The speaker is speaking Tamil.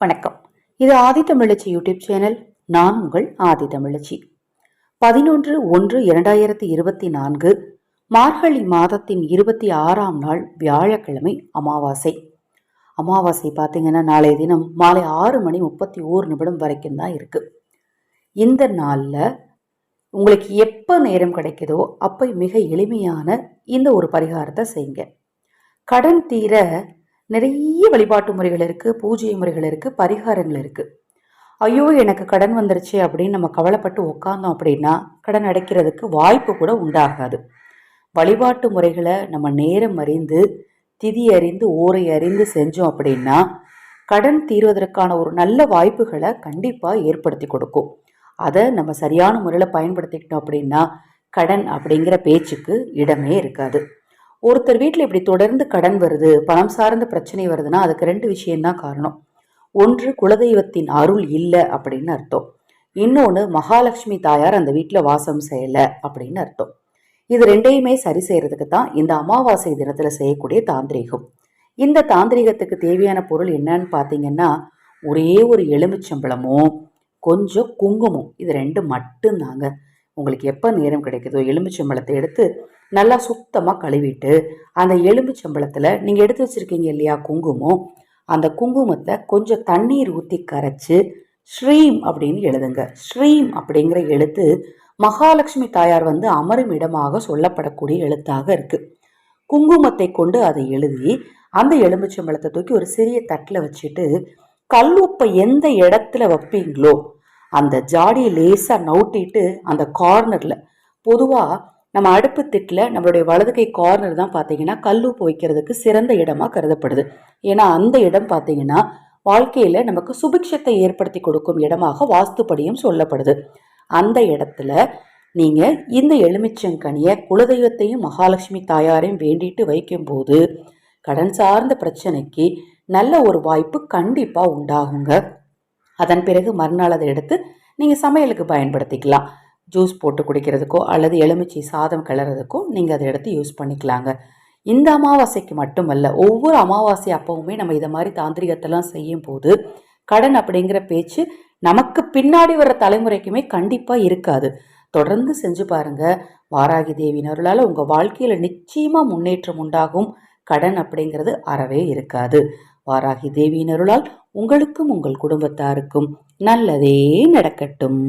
வணக்கம். இது ஆதி தமிழச்சி யூடியூப் சேனல். நான் உங்கள் ஆதி தமிழச்சி. பதினொன்று ஒன்று இரண்டாயிரத்தி இருபத்தி நான்கு மார்கழி மாதத்தின் இருபத்தி ஆறாம் நாள் வியாழக்கிழமை அமாவாசை. அமாவாசை பார்த்தீங்கன்னா நாளைய தினம் மாலை ஆறு மணி முப்பத்தி ஓரு நிமிடம் வரைக்கும் தான் இருக்குது இந்த நாளில் உங்களுக்கு எப்போ நேரம் கிடைக்குதோ அப்போ மிக எளிமையான இந்த ஒரு பரிகாரத்தை செய்யுங்க. கடன் தீர நிறைய வழிபாட்டு முறைகள் இருக்குது பூஜை முறைகள் இருக்குது பரிகாரங்கள் இருக்குது ஐயோ எனக்கு கடன் வந்துருச்சு அப்படின்னு நம்ம கவலைப்பட்டு உட்காந்தோம் அப்படின்னா கடன் அடைக்கிறதுக்கு வாய்ப்பு கூட உண்டாகாது. வழிபாட்டு முறைகளை நம்ம நேரம் அறிந்து திதி அறிந்து ஓரை அறிந்து செஞ்சோம் அப்படின்னா கடன் தீர்வதற்கான ஒரு நல்ல வாய்ப்புகளை கண்டிப்பாக ஏற்படுத்தி கொடுக்கும். அதை நம்ம சரியான முறையில் பயன்படுத்திக்கிட்டோம் அப்படின்னா கடன் அப்படிங்கிற பேச்சுக்கு இடமே இருக்காது. ஒருத்தர் வீட்டில் இப்படி தொடர்ந்து கடன் வருது பணம் சார்ந்த பிரச்சனை வருதுன்னா அதுக்கு ரெண்டு விஷயம்தான் காரணம். ஒன்று குலதெய்வத்தின் அருள் இல்லை அப்படின்னு அர்த்தம். இன்னொன்று மகாலட்சுமி தாயார் அந்த வீட்டில் வாசம் செய்யலை அப்படின்னு அர்த்தம். இது ரெண்டையுமே சரி செய்யறதுக்கு தான் இந்த அமாவாசை தினத்தில் செய்யக்கூடிய தாந்திரீகம். இந்த தாந்திரிகத்துக்கு தேவையான பொருள் என்னன்னு பார்த்தீங்கன்னா ஒரே ஒரு எலுமிச்சம்பழமும் கொஞ்சம் குங்குமம். இது ரெண்டு மட்டும்தாங்க. உங்களுக்கு எப்போ நேரம் கிடைக்குதோ எலுமிச்சம்பழத்தை எடுத்து நல்லா சுத்தமாக கழுவிட்டு அந்த எலுமிச்சம்பழத்தில் நீங்கள் எடுத்து வச்சுருக்கீங்க இல்லையா குங்குமம்? அந்த குங்குமத்தை கொஞ்சம் தண்ணீர் ஊற்றி கரைச்சி ஸ்ரீம் அப்படின்னு எழுதுங்க. ஸ்ரீம் அப்படிங்கிற எழுத்து மகாலட்சுமி தாயார் வந்து அமரும் இடமாக சொல்லப்படக்கூடிய எழுத்தாக இருக்குது குங்குமத்தை கொண்டு அதை எழுதி அந்த எலுமிச்சம்பழத்தை தூக்கி ஒரு சிறிய தட்டில் வச்சுட்டு கல்லுப்பை எந்த இடத்துல வைப்பீங்களோ அந்த ஜாடியை லேசாக நவுட்டிட்டு அந்த கார்னரில் பொதுவாக நம்ம அடுப்பு திட்டில் நம்மளுடைய வலது கை கார்னர் தான் பார்த்தீங்கன்னா கல்லுப்பு வைக்கிறதுக்கு சிறந்த இடமாக கருதப்படுது. ஏன்னா அந்த இடம் பார்த்தீங்கன்னா வாழ்க்கையில் நமக்கு சுபிக்ஷத்தை ஏற்படுத்தி கொடுக்கும் இடமாக வாஸ்துப்படியும் சொல்லப்படுது. அந்த இடத்துல நீங்கள் இந்த எலுமிச்சங்கனியை குலதெய்வத்தையும் மகாலட்சுமி தாயாரையும் வேண்டிட்டு வைக்கும்போது கடன் சார்ந்த பிரச்சனைக்கு நல்ல ஒரு வாய்ப்பு கண்டிப்பாக உண்டாகுங்க. அதன் பிறகு மறுநாள் அதை எடுத்து நீங்கள் சமையலுக்கு பயன்படுத்திக்கலாம். ஜூஸ் போட்டு குடிக்கிறதுக்கோ அல்லது எலுமிச்சை சாதம் கிளறதுக்கோ நீங்கள் அதை எடுத்து யூஸ் பண்ணிக்கலாங்க. இந்த அமாவாசைக்கு மட்டுமல்ல ஒவ்வொரு அமாவாசை அப்பவுமே நம்ம இதை மாதிரி தாந்திரிகத்தெல்லாம் செய்யும் போது கடன் அப்படிங்கிற பேச்சு நமக்கு பின்னாடி வர தலைமுறைக்குமே கண்டிப்பாக இருக்காது. தொடர்ந்து செஞ்சு பாருங்க. வாராகி தேவினருளால் உங்கள் வாழ்க்கையில் நிச்சயமாக முன்னேற்றம் உண்டாகும். கடன் அப்படிங்கிறது அறவே இருக்காது. வாராகி தேவியினருளால் உங்களுக்கும் உங்கள் குடும்பத்தாருக்கும் நல்லதே நடக்கட்டும்.